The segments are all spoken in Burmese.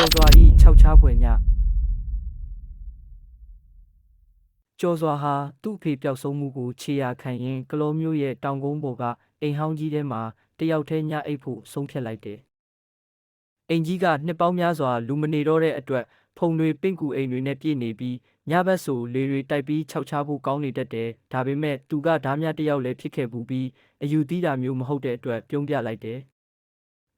ကျော်စွာဤခြောက်ချားဖွယ်ညကျော်စွာဟာသူ့အဖေပျောက်ဆုံးမှုကိုခြေရာခံရင်းကလောမျိုးရဲ့တောင်ကုန်းပေါ်ကအိမ်ဟောင်းကြီးထဲမှာတယောက်တည်းညအိပ်ဖို့ဆုံးဖြတ်လိုက်တယ်အိမ်ကြီးကနှစ်ပေါင်းများစွာလူမနေတော့တဲ့အတွက်ဖုံတွေပင့်ကူအိမ်တွေနဲ့ပြည့်နေပြီးညဘက်ဆိုလေတွေတိုက်ပြီးခြောက်ချားဖို့ကောင်းနေတတ်တယ်ဒါပေမဲ့သူကဓားမြတစ်ယောက်လည်းဖြစ်ခဲ့ဘူးပြီးအယူသီးတာမျိုးမဟုတ်တဲ့အတွက်ပြုံးပြလိုက်တယ်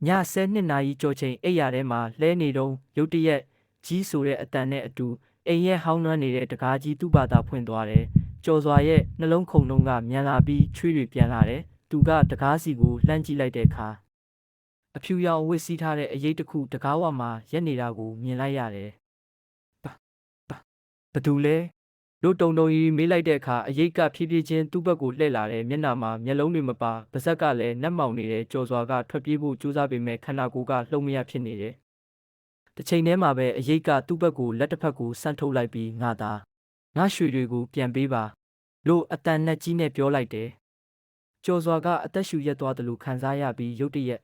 ည7နာရီကျော်ချိန်အိပ်ရာထဲမှာလဲနေတုံးရုတ်တရက်ကြီးဆိုတဲ့အတန်နဲ့အတူအိမ်ရဲ့ဟောင်းနှွမ်းနေတဲ့တကားကြီးသူ့ဘာသာဖွင့်သွားတယ်။ကျော်စွာရဲ့နှလုံးခုန်လုံးကမြန်လာပြီးချွေးတွေပြန်လာတယ်။သူကတကားစီကိုလှမ်းကြည့်လိုက်တဲ့အခါအဖြူရောင်ဝတ်စည်းထားတဲ့အရေးတစ်ခုတကားဝမှာရက်နေတာကိုမြင်လိုက်ရတယ်။ဘာဘာဘသူလဲ လို့တုံတုံကြီးမေးလိုက်တဲ့အခါအရေးကဖြည်းဖြည်းချင်းသူ့ဘက်ကိုလှည့်လာတဲ့မျက်နှာမှာမျက်လုံးတွေမပါပါဇက်ကလည်းနှက်မောင်နေတဲ့ကြော်စွာကထွက်ပြေးဖို့ကြိုးစားပေမဲ့ခန္ဓာကိုယ်ကလှုပ်မရဖြစ်နေတယ်။တစ်ချိန်တည်းမှာပဲအရေးကသူ့ဘက်ကိုလက်တစ်ဖက်ကိုဆန့်ထုတ်လိုက်ပြီးငါသာငါရွှေတွေကိုပြန်ပေးပါလို့အတန်နဲ့ကြီးနဲ့ပြောလိုက်တယ်။ကြော်စွာကအသက်ရှူရက်သွားတယ်လို့ခံစားရပြီးရုတ်တရက်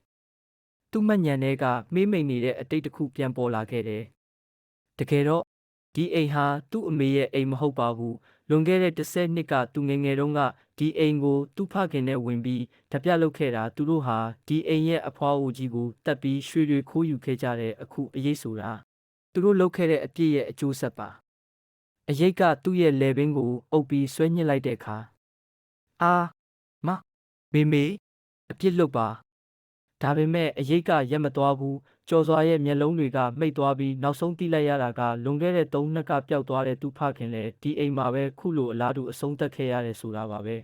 သူ့မညံတဲ့ကမေးမိန်နေတဲ့အတိတ်တစ်ခုပြန်ပေါ်လာခဲ့တယ်။တကယ်တော့ ဒီအိမ်ဟာသူ့အမေရဲ့အိမ်မဟုတ်ပါဘူးလွန်ခဲ့တဲ့10နှစ်ကသူငယ်ငယ်တုန်းကဒီအိမ်ကိုသူ့ဖခင်နဲ့ဝင်ပြီးတပြက်လုတ်ခဲ့တာသူတို့ဟာဒီအိမ်ရဲ့အဖွားအိုကြီးကိုတတ်ပြီးရွှေတွေခိုးယူခဲ့ကြတဲ့အခုအရေးဆိုတာသူတို့လုတ်ခဲ့တဲ့အပြစ်ရဲ့အကျိုးဆက်ပါအရေးကသူ့ရဲ့လေဘင်းကိုအုပ်ပြီးဆွဲညှစ်လိုက်တဲ့အခါအာမမေမေအပြစ်လုတ်ပါ ဒါပေမဲ့အရေးကရက်မသွားဘူးကျော်စွာရဲ့မျက်လုံးတွေကမှိတ်သွားပြီးနောက်ဆုံးသိလိုက်ရတာကလွန်ခဲ့တဲ့၃နှစ်ကပျောက်သွားတဲ့သူ့ဖခင်လည်းဒီအိမ်မှာပဲခုလိုအလားတူအဆုံးသတ်ခဲ့ရတယ်ဆိုတာပါပဲ